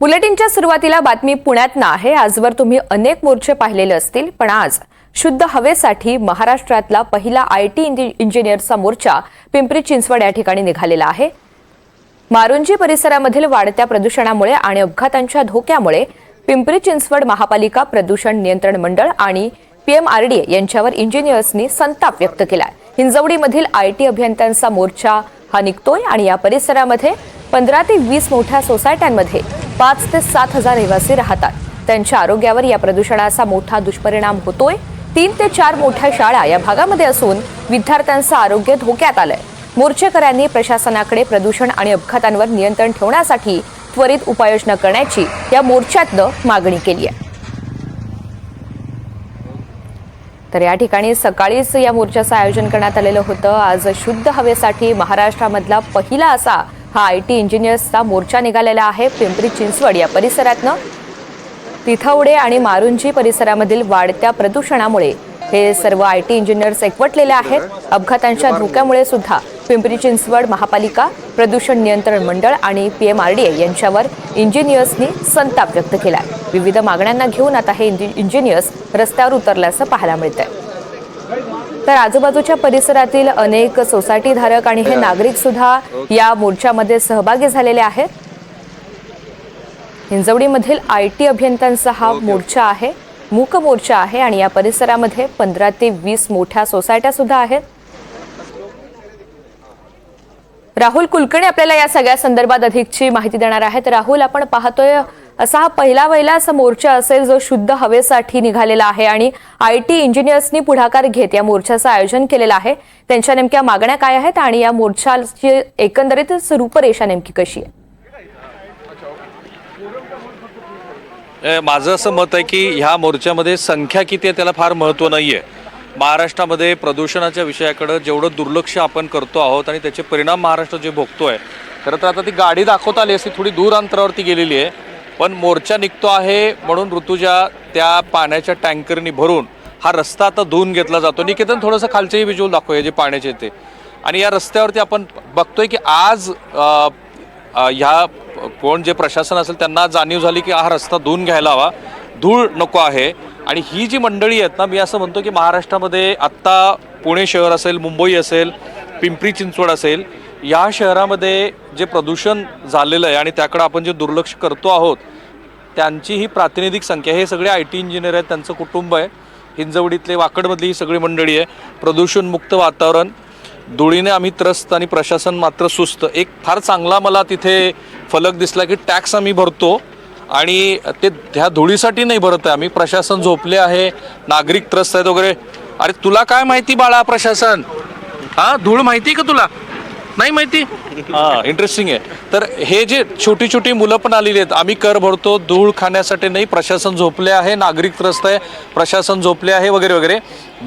बुलेटिनच्या सुरुवातीला बातमी पुण्यात ना आहे. आजवर तुम्ही अनेक मोर्चे पाहिलेले असतील पण आज शुद्ध हवेसाठी महाराष्ट्रातला पहिला आय टी इंजिनियरचा मोर्चा पिंपरी चिंचवड या ठिकाणी निघालेला आहे. मारुंजी परिसरामधील वाढत्या प्रदूषणामुळे आणि अपघातांच्या धोक्यामुळे पिंपरी चिंचवड महापालिका प्रदूषण नियंत्रण मंडळ आणि पीएमआरडीए यांच्यावर इंजिनियर्सनी संताप व्यक्त केला हिंजवडीमधील आय टी अभियंत्यांचा मोर्चा हा निघतोय आणि या परिसरामध्ये पंधरा ते वीस मोठ्या सोसायट्यांमध्ये पाच ते सात हजार रहिवासी राहतात. त्यांच्या आरोग्यावर या प्रदूषणाचा मोठा दुष्परिणाम होतोय. तीन ते चार मोठ्या शाळा या भागामध्ये असून विद्यार्थ्यांचं आरोग्य धोक्यात आलंय. मोर्चेकऱ्यांनी प्रशासनाकडे प्रदूषण आणि अपघातांवर नियंत्रण ठेवण्यासाठी त्वरित उपाययोजना करण्याची या मोर्चातनं मागणी केली आहे. तर या ठिकाणी सकाळीच या मोर्चाचं आयोजन करण्यात आलेलं होतं. आज शुद्ध हवेसाठी महाराष्ट्रामधला पहिला असा हा आय टी इंजिनियर्सचा मोर्चा निघालेला आहे पिंपरी चिंचवड या परिसरातनं. तिथवडे आणि मारुंजी परिसरामधील वाढत्या प्रदूषणामुळे हे सर्व आय टी इंजिनियर्स एकवटलेले आहेत. अपघातांच्या धोक्यामुळे सुद्धा पिंपरी चिंचवड महापालिका प्रदूषण नियंत्रण मंडळ आणि P M R D A यांच्यावर इंजिनियर्सनी संताप व्यक्त केला विविध मागण्यांना घेऊन आता हे इंजि- इंजिनियर्स रस्त्यावर उतरल्याचं पाहायला मिळतंय. तर आजूबाजूच्या परिसरातील अनेक सोसायटीधारक आणि हे नागरिक सुद्धा या मोर्चामध्ये सहभागी झालेले आहेत. हिंजवडीमधील आय टी अभियंत्यांचा हा मोर्चा आहे. मूक मोर्चा आहे आणि या परिसरामध्ये पंधरा ते वीस मोठ्या सोसायट्या सुद्धा आहेत. राहुल कुलकर्णी आपल्याला या सगळ्या संदर्भात अधिकची माहिती देणार आहेत. राहुल आपण पाहतोय असा हा पहिला वहिला असा मोर्चा असेल जो शुद्ध हवेसाठी निघालेला आहे आणि आय टी इंजिनियर्सनी पुढाकार घेत या मोर्चाचं आयोजन केलेलं आहे. त्यांच्या नेमक्या मागण्या काय आहेत आणि या मोर्चाची एकंदरीतच रूपरेषा नेमकी कशी आहे? माझं असं मत आहे की ह्या मोर्चामध्ये संख्या किती आहे त्याला फार महत्त्व नाही आहे महाराष्ट्रामध्ये प्रदूषणाच्या विषयाकडं जेवढं दुर्लक्ष आपण करतो आहोत आणि त्याचे परिणाम महाराष्ट्र जे भोगतोय खरं तर आता ती गाडी दाखवता आली असती थोडी दूर अंतरावरती गेलेली आहे. पण मोर्चा निघतो आहे म्हणून ऋतुजा त्या पाण्याच्या टँकरनी भरून हा रस्ता आता धुवून घेतला जातो. निकेतन थोडंसं खालचेही विज्युअल दाखवूया जे पाण्याचे ते. आणि या रस्त्यावरती आपण बघतोय की आज ह्या कोण जे प्रशासन असेल त्यांना जाणीव झाली की हा रस्ता धुवून घ्यायला हवा. धूळ नको आहे. आणि ही जी मंडळी आहेत ना मी असं म्हणतो की महाराष्ट्रामध्ये आत्ता पुणे शहर असेल मुंबई असेल पिंपरी चिंचवड असेल या शहरामध्ये जे प्रदूषण झालेलं आहे आणि त्याकडं आपण जे दुर्लक्ष करतो आहोत त्यांची ही प्रातिनिधिक संख्या हे सगळे आय टी इंजिनियर आहेत त्यांचं कुटुंब आहे. हिंजवडीतले वाकडमधली ही सगळी मंडळी आहे. प्रदूषणमुक्त वातावरण धुळीने आम्ही त्रस्त आणि प्रशासन मात्र सुस्त. एक फार चांगला मला तिथे फलक दिसला की टॅक्स आम्ही भरतो आणि ते ह्या धुळीसाठी नाही भरत आहे आम्ही. प्रशासन झोपले आहे नागरिक त्रस्त आहेत वगैरे. अरे तुला काय माहिती बाळा प्रशासन? हा धूळ माहिती का तुला? नाही माहिती? हा इंटरेस्टिंग आहे. तर हे जे छोटी छोटी मुलं पण आलेली आहेत आम्ही कर भरतो धूळ खाण्यासाठी नाही प्रशासन झोपले आहे नागरिक त्रस्त आहे प्रशासन झोपले आहे वगैरे वगैरे.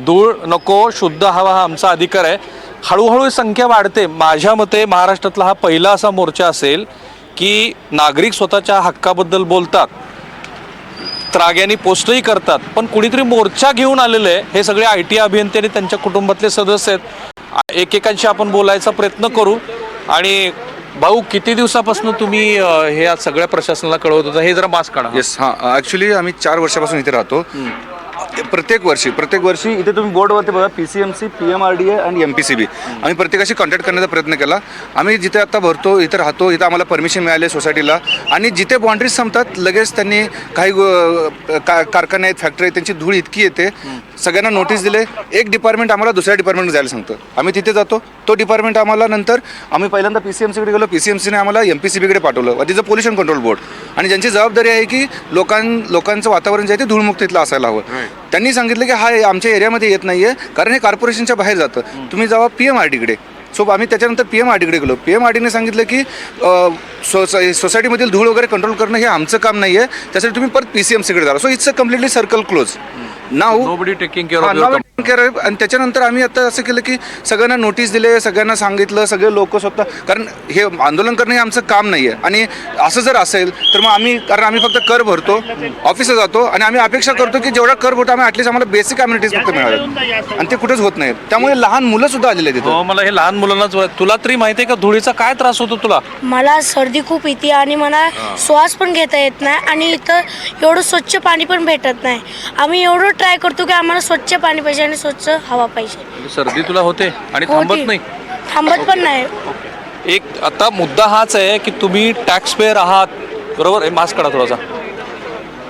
धूळ नको शुद्ध हवा हा आमचा अधिकार आहे. हळूहळू संख्या वाढते. माझ्या मते महाराष्ट्रातला हा पहिला असा मोर्चा असेल की नागरिक स्वतःच्या हक्काबद्दल बोलतात त्राग्याने पोस्टही करतात पण कुणीतरी मोर्चा घेऊन आलेले आहे. हे सगळे आय टी अभियंते आणि त्यांच्या कुटुंबातले सदस्य आहेत. एकेकांशी आपण बोलायचा प्रयत्न करू. आणि भाऊ किती दिवसापासून तुम्ही हे सगळ्या प्रशासनाला कळवत होता? हे जरा मास्क काढा. येस हां. ॲक्च्युली आम्ही चार वर्षापासून इथे राहतो. प्रत्येक वर्षी प्रत्येक वर्षी इथे तुम्ही बोर्डवरती बघा P C M C P M R D A आणि एम पी सी बी आम्ही प्रत्येकाशी कॉन्टॅक्ट करण्याचा प्रयत्न केला. आम्ही जिथे आता भरतो इथे राहतो इथं आम्हाला परमिशन मिळाले सोसायटीला आणि जिथे बाउंड्रीज संपतात लगेच त्यांनी काही का कारखाने आहेत फॅक्टरी आहेत त्यांची धूळ इतकी येते. सगळ्यांना नोटीस दिले. एक डिपार्टमेंट आम्हाला दुसऱ्या डिपार्टमेंट जायला सांगतं. आम्ही तिथे जातो. तो डिपार्टमेंट आम्हाला नंतर आम्ही पहिल्यांदा पी सी एम सीकडे गेलो. पी सी एम सीने आम्हाला एम पी सी बीकडे पाठवलं. तिचं पोल्युशन कंट्रोल बोर्ड आणि ज्यांची जबाबदारी आहे की लोकां लोकांचं वातावरण जे आहे ते धूळमुक्त इथलं असायला हवं. त्यांनी सांगितलं की हा आमच्या एरियामध्ये येत नाही आहे कारण हे कॉर्पोरेशनच्या बाहेर जातं. तुम्ही जावा पी एम आर डीकडे सो आम्ही त्याच्यानंतर पी एम आर डीकडे गेलो. पी एम आर डीने सांगितलं की सोसाय सोसायटीमधील धूळ वगैरे कंट्रोल करणं हे आमचं काम नाही आहे त्यासाठी तुम्ही परत पी सी एम सीकडे जा so it's a completely circle close नाव हा, of your nobody company. taking care of- आणि त्याच्यानंतर आम्ही आता असं केलं की सगळ्यांना नोटीस दिले सगळ्यांना सांगितलं सगळे लोक स्वतः कारण हे आंदोलन करणं हे आमचं काम नाही आहे आणि असं जर असेल तर मग आम्ही कारण आम्ही फक्त कर भरतो ऑफिसला जातो आणि आम्ही अपेक्षा करतो की जेवढा कर भरतो आम्ही ॲटलीस्ट आम्हाला बेसिक कम्युनिटीज फक्त मिळाव्यात आणि ते कुठेच होत नाहीत. त्यामुळे लहान मुलं सुद्धा आलेले आहेत तिथं हो मला हे लहान मुलांनाच तुला तरी माहिती आहे का धुळीचा काय त्रास होतो तुला? मला सर्दी खूप येते आणि मला श्वास पण घेता येत नाही आणि इथं एवढं स्वच्छ पाणी पण भेटत नाही. आम्ही एवढं ट्राय करतो की आम्हाला स्वच्छ पाणी पाहिजे आणि स्वच्छ हवा पाहिजे. सर्दी तुला होते आणि होती. थांबत नाही? थांबत पण नाही. एक आता मुद्दा हाच आहे की तुम्ही टॅक्स पेअर आहात. बरोबर? हे मास्क काढा थोडासा.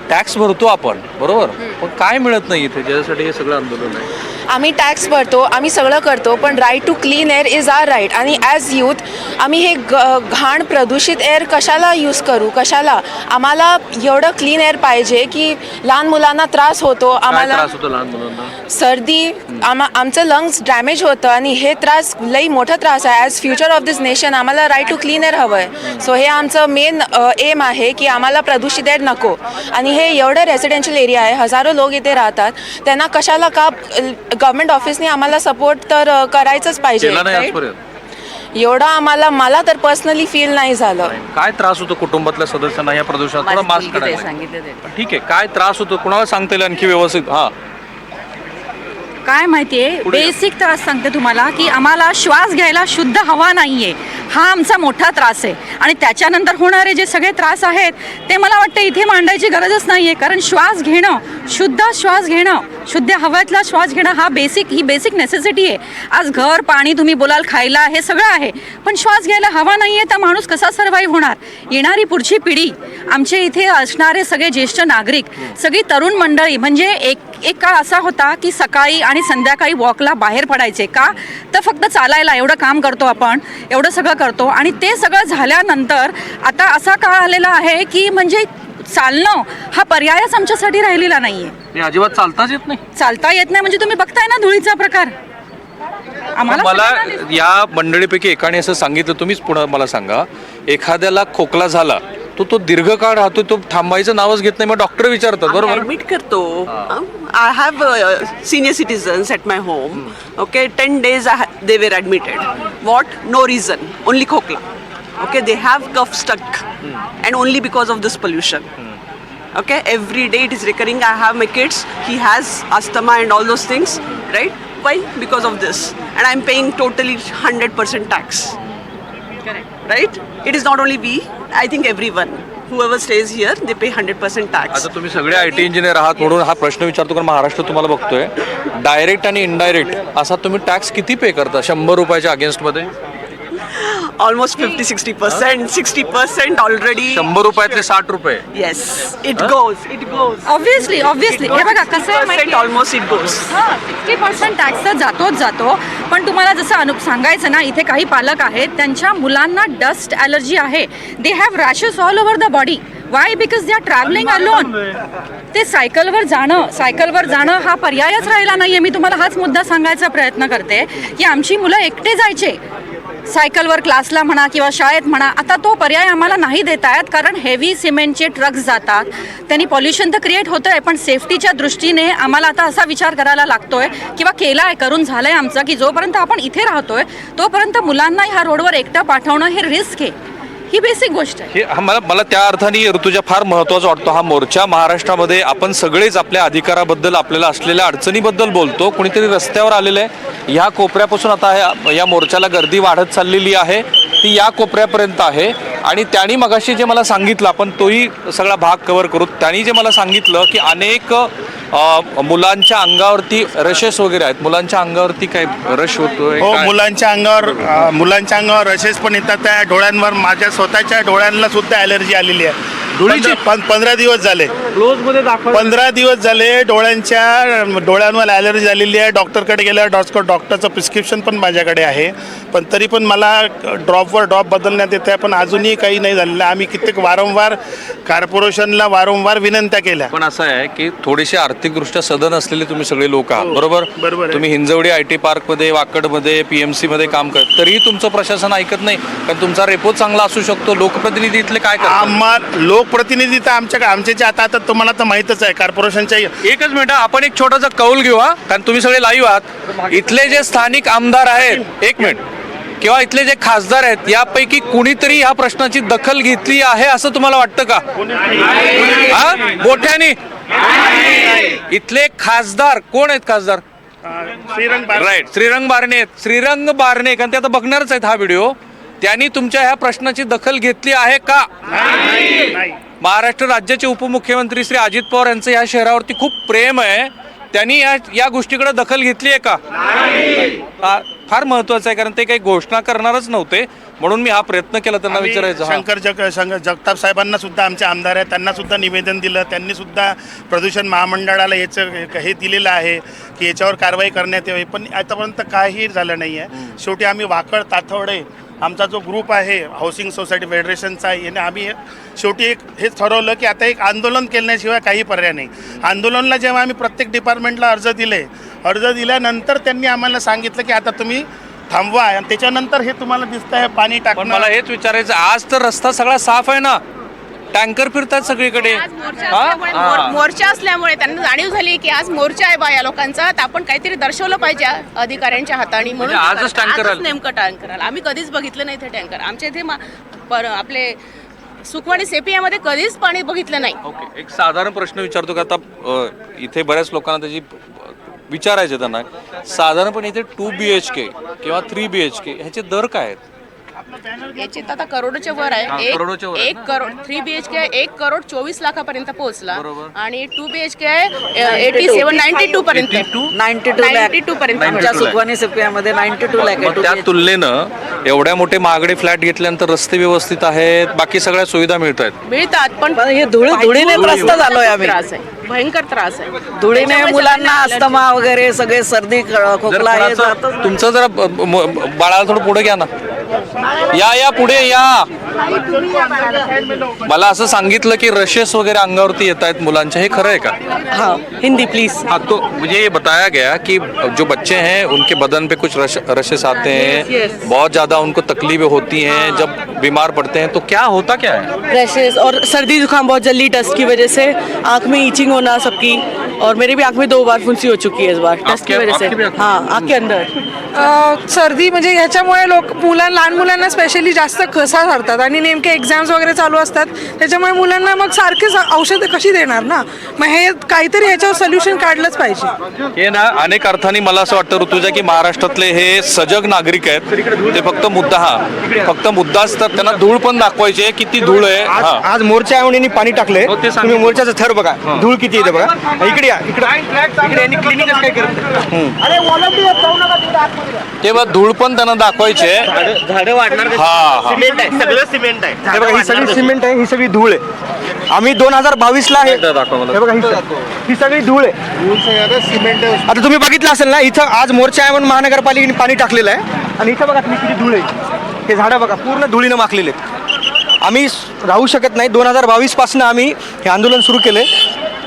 टॅक्स भरतो आपण बरोबर? पण काय मिळत नाही इथे? ज्याच्यासाठी हे सगळं आंदोलन आहे. आम्ही टॅक्स भरतो आम्ही सगळं करतो पण right to clean air is our right आणि ॲज यूथ आम्ही हे ग घाण प्रदूषित एअर कशाला यूज करू? कशाला? आम्हाला एवढं क्लीन एअर पाहिजे की लहान मुलांना त्रास होतो आम्हाला सर्दी आमा आमचं लंग्स डॅमेज होतं आणि हे त्रास लई मोठा त्रास आहे. As future of this nation आम्हाला राईट टू क्लीन एअर हवं आहे सो हे आमचं मेन एम आहे की आम्हाला प्रदूषित एअर नको. आणि हे एवढं रेसिडेन्शियल एरिया आहे हजारो लोक इथे राहतात. त्यांना कशाला का गव्हर्मेंट ऑफिसने आम्हाला सपोर्ट तर करायचंच पाहिजे एवढा आम्हाला मला तर पर्सनली फील नाही झालं. काय त्रास होतो कुटुंबातल्या सदस्यांना या प्रदूषणात? ठीक आहे काय त्रास होतो? कुणाला सांगता येईल आणखी व्यवस्थित? हा. काय माहितीये पुढे या. बेसिक त्रास सांगते तुम्हाला की आम्हाला श्वास घ्यायला शुद्ध हवा नाहीये हा आमचा मोठा त्रास आहे. आणि त्याच्यानंतर होणारे जे सगळे त्रास आहेत ते मला वाटतं इथे मांडायची गरजच नाही आहे कारण श्वास घेणं शुद्ध श्वास घेणं शुद्ध हवातला श्वास घेणं हा बेसिक ही बेसिक नेसेसिटी आहे. आज घर पाणी तुम्ही बोलाल खायला हे सगळं आहे. पण श्वास घ्यायला हवा नाही आहे तर माणूस कसा सर्वाईव्ह होणार? येणारी पुढची पिढी आमचे इथे असणारे सगळे ज्येष्ठ नागरिक सगळी तरुण मंडळी म्हणजे एक एक काळ असा होता की सकाळी आणि संध्याकाळी वॉकला बाहेर पडायचे का? तर फक्त चालायला एवढं काम करतो आपण एवढं सगळं करतो आणि ते सगळं झाल्यानंतर आता असा काळ आलेला आहे की म्हणजे चालणं हा पर्यायच आमच्यासाठी राहिलेला नाही आहे हे अजिबात चालताच येत नाही. चालता येत नाही म्हणजे तुम्ही बघताय ना धुळीचा प्रकार? आम्हाला मला सगळ्यांना. या मंडळीपैकी एकाने असं सांगितलं तुम्हीच पुन्हा मला सांगा. एखाद्याला खोकला झाला तो तो दीर्घकाळ राहतो तो थांबायचं नावच घेत नाही मग डॉक्टर विचारतात बरोबर? ऍडमिट करतो. I have senior citizens at my home okay ten days they were admitted what no reason only खोकला okay they have cough stuck and only because of this pollution okay every day it is recurring. I have my kids. He has asthma and all those things right? Why? Because of this. And i'm paying totally 100% tax right? It is not only we i think everyone. Whoever stays here they pay 100% tax. आता तुम्ही सगळे I T engineer आहात म्हणून हा प्रश्न विचारतो कारण महाराष्ट्र तुम्हाला बघतोय. डायरेक्ट आणि इनडायरेक्ट असा तुम्ही टॅक्स किती पे करता? शंभर रुपयाच्या अगेन्स्टमध्ये almost 50 60 percent 60 percent already. शंभर रुपयातले साठ रुपये. Yes. It goes it goes. Obviously obviously हे बघा कसं आहे माहितीये? almost it goes. Fifty percent tax तर जातोच जातो. पण तुम्हाला जसं अनु सांगायचं ना इथे काही पालक आहेत त्यांच्या मुलांना डस्ट ॲलर्जी आहे. They have rashes all over the body why because they are travelling alone ते सायकलवर जाणं सायकलवर जाणं हा पर्यायच राहिला नाही आहे मी तुम्हाला हाच मुद्दा सांगायचा प्रयत्न करते की आमची मुलं एकटे जायचे. सायकलवर क्लासला म्हणा किंवा शाळेत म्हणा आता तो पर्याय आम्हाला नाही देत आहेत कारण हेवी सिमेंटचे ट्रक्स जातात. त्यांनी पॉल्युशन तर क्रिएट होतं आहे पण सेफ्टीच्या दृष्टीने आम्हाला आता असा विचार करायला लागतो आहे किंवा केला आहे करून झालं आहे आमचं की जोपर्यंत आपण इथे राहतो आहे तोपर्यंत मुलांना ह्या रोडवर एकटं पाठवणं हे रिस्क आहे. ही बेसिक गोष्ट आहे. हे मला मला त्या अर्थाने ऋतुजा फार महत्त्वाचा वाटतो हा मोर्चा. महाराष्ट्रामध्ये आपण सगळेच आपल्या अधिकाराबद्दल आपल्याला असलेल्या अडचणीबद्दल बोलतो. कुणीतरी रस्त्यावर आलेलं आहे. ह्या कोपऱ्यापासून आता ह्या- या मोर्चाला गर्दी वाढत चाललेली आहे. ती या कोपऱ्यापर्यंत आहे. आणि त्यांनी मगाशी जे मला सांगितलं आपण तोही सगळा भाग कव्हर करू. त्यांनी जे मला सांगितलं की अनेक मुलांच्या अंगावरती रशेस वगैरे आहेत. मुलांच्या अंगावरती काय रश होतोय हो? मुलांच्या अंगावर मुलांच्या अंगावर रशेस पण येतात. त्या डोळ्यांवर माझ्या स्वतःच्या डोळ्यांना सुद्धा ॲलर्जी आलेली आहे. धुळीची? पंधरा- दिवस झाले. दाखवा पंधरा दिवस झाले डोळ्यांच्या डोळ्यांवर ॲलर्जी झालेली आहे. डॉक्टरकडे गेल्यावर डॉक्टर डॉक्टरचं प्रिस्क्रिप्शन पण माझ्याकडे आहे. पण तरी पण मला ड्रॉपवर ड्रॉप बदलण्यात येत आहे पण अजूनही काही नाही झालेलं. आम्ही कित्येक वारंवार कॉर्पोरेशनला वारंवार विनंत्या केल्या. पण असं आहे की थोडेसे आर्थिकदृष्ट्या सदन असलेले तुम्ही सगळे लोक आहात बरोबर हो, बरोबर? आहे. तुम्ही हिंजवडी आय टी पार्कमध्ये वाकडमध्ये पीएमसी मध्ये काम करत तरीही तुमचं प्रशासन ऐकत नाही. कारण तुमचा रेपो चांगला असू शकतो. लोकप्रतिनिधी इथले काय करतात? आम्हा लोकप्रतिनिधी तर आमच्या आमचे जे आता आता तुम्हाला तर माहीतच आहे कॉर्पोरेशनच्या एकच मिनिट आपण एक छोटासा कौल घेऊ हा. कारण तुम्ही सगळे लाईव्ह आहात. इथले जे स्थानिक आमदार आहेत एक मिनिट. किंवा इथले जे खासदार आहेत यापैकी कुणीतरी ह्या प्रश्नाची दखल घेतली आहे असं तुम्हाला वाटतं का? हा? मोठ्याने. इथले खासदार कोण आहेत खासदार? श्रीरंग राईट श्रीरंग बारणे आहेत. श्रीरंग बारणे कारण ते आता बघणारच आहेत हा व्हिडिओ त्यांनी तुमच्या ह्या प्रश्नाची दखल घेतली आहे का? नाही. महाराष्ट्र राज्याचे उपमुख्यमंत्री श्री अजित पवार यांचं या शहरावरती खूप प्रेम आहे. त्यांनी या या गोष्टीकडे दखल घेतली आहे का? फार महत्वाचं आहे कारण ते काही घोषणा करणारच नव्हते म्हणून मी हा प्रयत्न केला त्यांना विचारायचं. हा. शंकर जग शंकर जगताप साहेबांना सुद्धा आमचे आमदार आहेत त्यांना सुद्धा निवेदन दिलं. त्यांनी सुद्धा प्रदूषण महामंडळाला याचं हे दिलेलं आहे की याच्यावर कारवाई करण्यात यावी. पण आतापर्यंत काही झालं नाही आहे शेवटी आम्ही वाकड ताथवडे आमचा जो ग्रुप आहे हाऊसिंग सोसायटी फेडरेशनचा याने आम्ही हे- शेवटी एक हेच ठरवलं की आता एक आंदोलन केल्याशिवाय काही पर्याय नाही. आंदोलनला जेव्हा आम्ही प्रत्येक डिपार्टमेंटला अर्ज दिले अर्ज दिल्यानंतर त्यांनी आम्हाला सांगितलं की आता तुम्ही थांबवा आणि त्याच्यानंतर हे तुम्हाला दिसतं आहे पाणी पण टाकणं मला हेच विचारायचं आज तर रस्ता सगळा साफ आहे ना टँकर फिरतात सगळीकडे आज मोर्चा हा? असल्यामुळे हा. मोर- मोर्चा असल्यामुळे त्यांना जाणीव झाली की आज मोर्चा आहे बा या लोकांचा तर आपण काहीतरी दर्शवलं पाहिजे अधिकाऱ्यांच्या हाताने म्हणून म्हणजे ते आजच करतात. टँकर आजच आले. नेमकं टँकर आलं आम्ही कधीच बघितलं नाही ते टँकर आमच्या इथे मा- पर आपले सुखवाणी सेपियामध्ये कधीच पाणी बघितलं नाही ओके एक साधारण प्रश्न विचारतो का आता अ, इथे बऱ्याच लोकांना त्याची विचारायचे त्यांना साधारणपणे इथे टू बी एच के किंवा थ्री बी एच के ह्याचे दर काय आहेत? याची तर आता करोडच्या वर हा, आहे करोडोच्या वर एक आहे. एक crore three B H K एक करोड चोवीस लाखापर्यंत पोहोचला. बरोबर. आणि टू बी एच के आहे एटी सेवन नाईन्टी टू पर्यंत नाईन्टी टू नाईन्टी टू पर्यंत आमच्या 92 सुखवानी सिपियामध्ये नाईन्टी टू लॅक मग त्या तुलनेनं एवढ्या मोठे महागडे फ्लॅट घेतल्यानंतर रस्ते व्यवस्थित आहेत बाकी सगळ्या सुविधा मिळत आहेत मिळतात पण पण हे धुळी धुळीने त्रस्त झालोय आम्ही. त्रास आहे. भयंकर त्रास आहे. धुळीने मुलांना अस्थमा वगैरे सगळे सर्दी खोकला हे जातच तुमचं जरा ब- बाळाला थोडं पुढे घ्या ना. या या पुढे या. मला असं सांगितलं की रशेस वगैरे अंगावरती येत आहेत मुलांच्या हे खरं आहे का? हाँ हिंदी प्लीज़ हाँ तो मुझे ये बताया गया कि जो बच्चे हैं उनके बदन पे कुछ रश, रशेस आते हैं। बहुत ज़्यादा उनको तकलीफें होती हैं। जब बीमार पड़ते हैं तो क्या होता क्या है? रैशेज और सर्दी जुकाम बहुत जल्दी डस्ट की वजह से। आँख में ईचिंग होना सबकी। और मेरी भी आँख में दो बार फुंसी हो चुकी है इस बार। डस्ट की आपके- वजह से। आपकी भी आँख में? हाँ आँख के अंदर। सर्दी म्हणजे ह्याच्यामुळे लोक मुलां लहान मुलांना स्पेशली जास्त घसा धरतात आणि नेमके एक्झाम्स वगैरे चालू असतात त्याच्यामुळे मुलांना मग सारखेच औषधं कशी देणार ना? मग हे काहीतरी ह्याच्यावर सोल्युशन काढलंच पाहिजे. हे ना अनेक अर्थाने मला असं वाटतं ऋतुजा की महाराष्ट्रातले हे सजग नागरिक आहेत ते फक्त मुद्दा हा. फक्त मुद्दाच तर त्यांना धूळ पण दाखवायचे किती धूळ आहे. हा. आज मोर्चा यांनी पाणी टाकले हो. तुम्ही मोर्चाचं थर बघा. धूळ किती येते बघा. इकडे या इकडे. इकडे यांनी क्लिनिकच काय करत तेव्हा धूळ पण त्यांना दाखवायचे झाडं वाढणार हा हा. सिमेंट आहे सगळं सिमेंट आहे. हे बघा ही सगळी सिमेंट आहे ही सगळी धूळ आहे. आम्ही दोन हजार बावीस ला आहे. एकदा दाखवा मला. हे बघा ही स- ही सगळी धूळ आहे. सिमेंट आता तुम्ही बघितलं असेल ना इथं आज मोर्चा आहे म्हणून महानगरपालिकेने पाणी टाकलेलं आहे. आणि इथं बघा तुम्ही किती धूळ आहे. हे झाडं बघा पूर्ण धुळीनं माखलेले आहेत. आम्ही स- राहू शकत नाही. दोन हजार बावीसपासून आम्ही हे आंदोलन सुरू केलं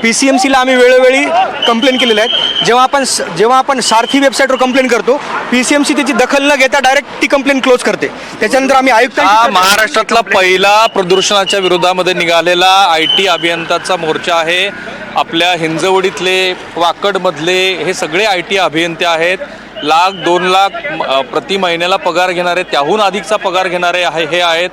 पी सी एम सीला आम्ही वेळोवेळी कंप्लेन केलेल्या आहेत. जेव्हा आपण स- जेव्हा आपण सारथी वेबसाईटवर कंप्लेन करतो पी सी एम सी त्याची दखल न घेता डायरेक्ट ती कंप्लेन क्लोज करते. त्याच्यानंतर आम्ही आयुक्त महाराष्ट्रातला पहिला प्रदूषणाच्या विरोधामध्ये निघालेला आय टी अभियंताचा मोर्चा आहे. आपल्या हिंजवडीतले वाकडमधले हे सगळे आय टी अभियंते आहेत. लाख दोन लाख प्रति महिन्याला पगार घेणारे त्याहून अधिकचा पगार घेणारे आहे हे आहेत.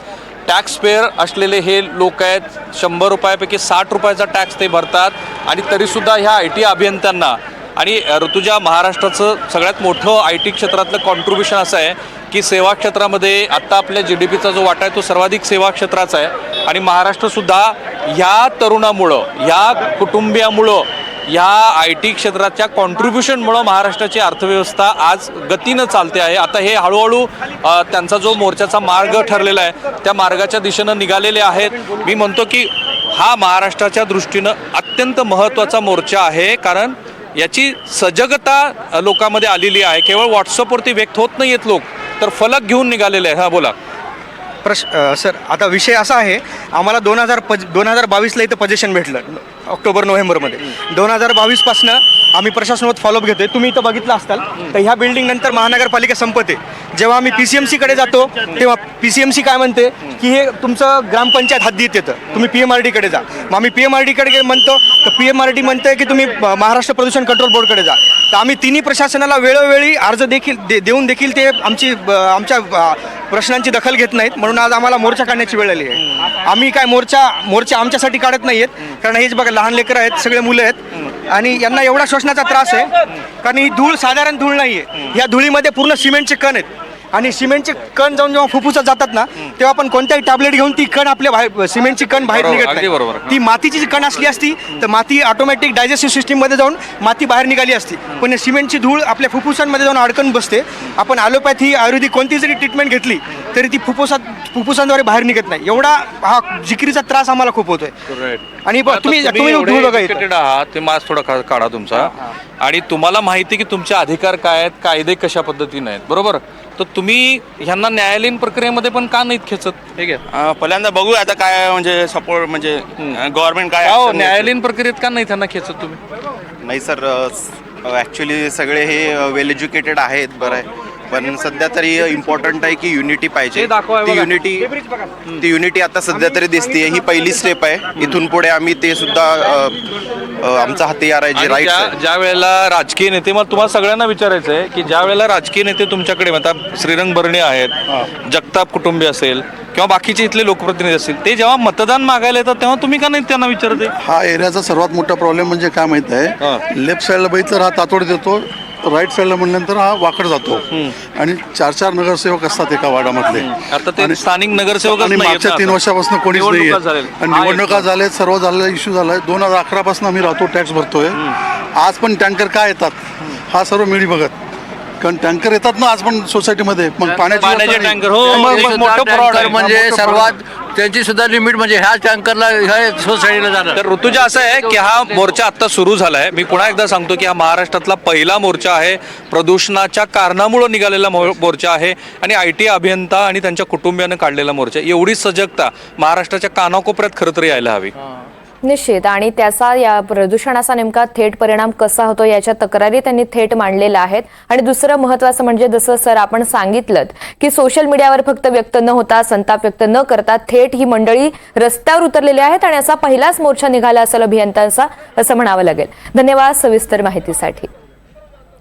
टॅक्स पेअर असलेले हे लोक आहेत शंभर रुपयापैकी साठ रुपयाचा टॅक्स ते भरतात आणि तरीसुद्धा ह्या आय टी अभियंत्यांना आणि ऋतुजा महाराष्ट्राचं सगळ्यात मोठं आय टी क्षेत्रातलं कॉन्ट्रीब्युशन असं आहे की सेवा क्षेत्रामध्ये आत्ता आपल्या जी डी पीचा जो वाटा आहे तो सर्वाधिक सेवा क्षेत्राचा आहे. आणि महाराष्ट्रसुद्धा ह्या तरुणामुळं ह्या कुटुंबियामुळं ह्या आय टी क्षेत्राच्या कॉन्ट्रीब्युशनमुळं महाराष्ट्राची अर्थव्यवस्था आज गतीनं चालते आहे. आता हे हळूहळू त्यांचा जो मोर्चाचा मार्ग ठरलेला आहे त्या मार्गाच्या दिशेनं निघालेले आहेत. मी म्हणतो की हा महाराष्ट्राच्या दृष्टीनं अत्यंत महत्त्वाचा मोर्चा आहे कारण याची सजगता लोकांमध्ये आलेली आहे. केवळ व्हॉट्सअपवरती व्यक्त होत नाही आहेत लोक तर फलक घेऊन निघालेले आहे हा बोला. प्रश सर आता विषय असा आहे आम्हाला दोन हजार पज दोन हजार बावीसला इथं पजेशन भेटलं ऑक्टोबर नोव्हेंबरमध्ये. दोन हजार बावीसपासनं आम्ही प्रशासनात फॉलोअप घेतोय. तुम्ही इथं बघितलं असताल तर ह्या बिल्डिंग नंतर महानगरपालिका संपते. जेव्हा आम्ही पी सी एम सीकडे जातो तेव्हा पी सी एम सी काय म्हणते की हे तुमचं ग्रामपंचायत हद्दीत येतं. तुम्ही पी एम आर डीकडे जा. मग आम्ही पी एम आर डीकडे म्हणतो तर पी एम आर डी म्हणते की तुम्ही महाराष्ट्र प्रदूषण कंट्रोल बोर्डकडे जा. तर आम्ही तिन्ही प्रशासनाला वेळोवेळी अर्ज देखील दे देऊन देखील ते आमची आमच्या प्रश्नांची दखल घेत नाहीत. म्हणून आज आम्हाला मोर्चा काढण्याची वेळ आली आहे. आम्ही काय मोर्चा मोर्चा आमच्यासाठी काढत नाही आहेत कारण हेच बघा लहान लेकरं आहेत सगळे मुलं आहेत. आणि यांना एवढा श्वसनाचा त्रास आहे. कारण ही धूळ साधारण धूळ नाही आहे या धुळीमध्ये पूर्ण सिमेंटचे कण आहेत. आणि सिमेंटचे कण जाऊन जेव्हा फुफ्फुसात जातात ना तेव्हा आपण कोणत्याही टॅबलेट घेऊन ती कण आपल्या बाहेर सिमेंटची कण बाहेर निघत अगदी नाही. बरोबर. ती मातीची जी कण असली असती तर माती ऑटोमॅटिक डायजेस्टिव्ह सिस्टीममध्ये जाऊन माती बाहेर निघाली असती. पण या सिमेंटची धूळ आपल्या फुफ्फुसांमध्ये जाऊन अडकून बसते. आपण ॲलोपॅथी आयुर्वेदिक कोणती जरी ट्रीटमेंट घेतली तरी ती फुफ्फुसात फुफ्फुसांद्वारे बाहेर निघत नाही. एवढा हा जिकिरीचा त्रास आम्हाला खूप होतोय. आणि तुम्ही तुम्ही एवढे धूळ बघा इथं. educated आहात ते मास्क थोडा का- काढा तुमचा. आणि तुम्हाला माहिती की तुमचे अधिकार काय आहेत कायदे कशा पद्धतीने आहेत. बरोबर? तर तुम्ही ह्यांना न्यायालयीन प्रक्रियेमध्ये पण का नाहीत खेचत? हे घ्या अं, पहिल्यांदा बघू आता काय म्हणजे सपोर्ट म्हणजे गव्हर्नमेंट काय का हो, action घेतं. न्यायालयीन प्रक्रियेत का नाही त्यांना खेचत तुम्ही? नाही सर ॲक्च्युली सगळे हे वेल एज्युकेटेड आहेत बरं आहे. पण सध्या तरी इम्पॉर्टंट आहे की युनिटी पाहिजे. ते दाखवा ती बघा. युनिटी ती युनिटी आता सध्या तरी दिसते ही पहिली स्टेप आहे. इथून पुढे आम्ही ते सुद्धा अ, आमचा हत्यार आहे जे राईट ज्या वेळेला राजकीय नेते मला तुम्हाला सगळ्यांना विचारायचं आहे की ज्या वेळेला राजकीय नेते तुमच्याकडे आता श्रीरंग बर्णे आहेत जगताप कुटुंबी असेल किंवा बाकीचे इथले लोकप्रतिनिधी असतील ते जेव्हा मतदान मागायला येतात तेव्हा तुम्ही का नाही त्यांना विचारते हा एरियाचा सर्वात मोठा प्रॉब्लेम म्हणजे काय माहीत आहे? लेफ्ट साईडला बघितलं हा तातोड देतो राईट साईडला म्हणल्यानंतर हा वाकड जातो. आणि चार चार नगरसेवक असतात एका वार्डामधले आता ते स्थानिक नगरसेवक आणि मागच्या तीन वर्षापासून कोणीच नाही आणि निवडणुका झाल्यात सर्व झालेला इश्यू झालाय. दोन हजार अकरा पासून आम्ही राहतो टॅक्स भरतोय. आज पण टँकर काय येतात? हा सर्व मिळी बघत कारण टँकर येतात ना आज पण सोसायटीमध्ये. मग पाण्याची. टँकर हो. मग- एक मग मोठं टँकर fraud आहे. म्हणजे हा, मोठं सर्वात त्यांची सुद्धा लिमिट म्हणजे ह्या टँकरला ह्या सोसायटीला जाणार तर ऋतुजा असं आहे की हा मोर्चा आता सुरू झाला आहे मी पुन्हा एकदा सांगतो की हा महाराष्ट्रातला पहिला मोर्चा आहे. प्रदूषणाच्या कारणामुळे निघालेला मो- मोर्चा आहे आणि आय टी अभियंता आणि त्यांच्या कुटुंबियानं काढलेला मोर्चा एवढी सजगता महाराष्ट्राच्या कानाकोपऱ्यात खरं तर यायला हवी. निश्चित. आणि त्याचा या प्रदूषणाचा नेमका थेट परिणाम कसा होतो याच्या तक्रारी त्यांनी थेट मांडलेल्या आहेत. आणि दुसरं महत्वाचं म्हणजे जसं सर आपण सांगितलं की सोशल मीडियावर फक्त व्यक्त न होता संताप व्यक्त न करता थेट ही मंडळी रस्त्यावर उतरलेली आहेत आणि असा पहिलाच मोर्चा निघाला असेल अभियंत्यांचा असं म्हणावं लागेल. धन्यवाद सविस्तर माहितीसाठी.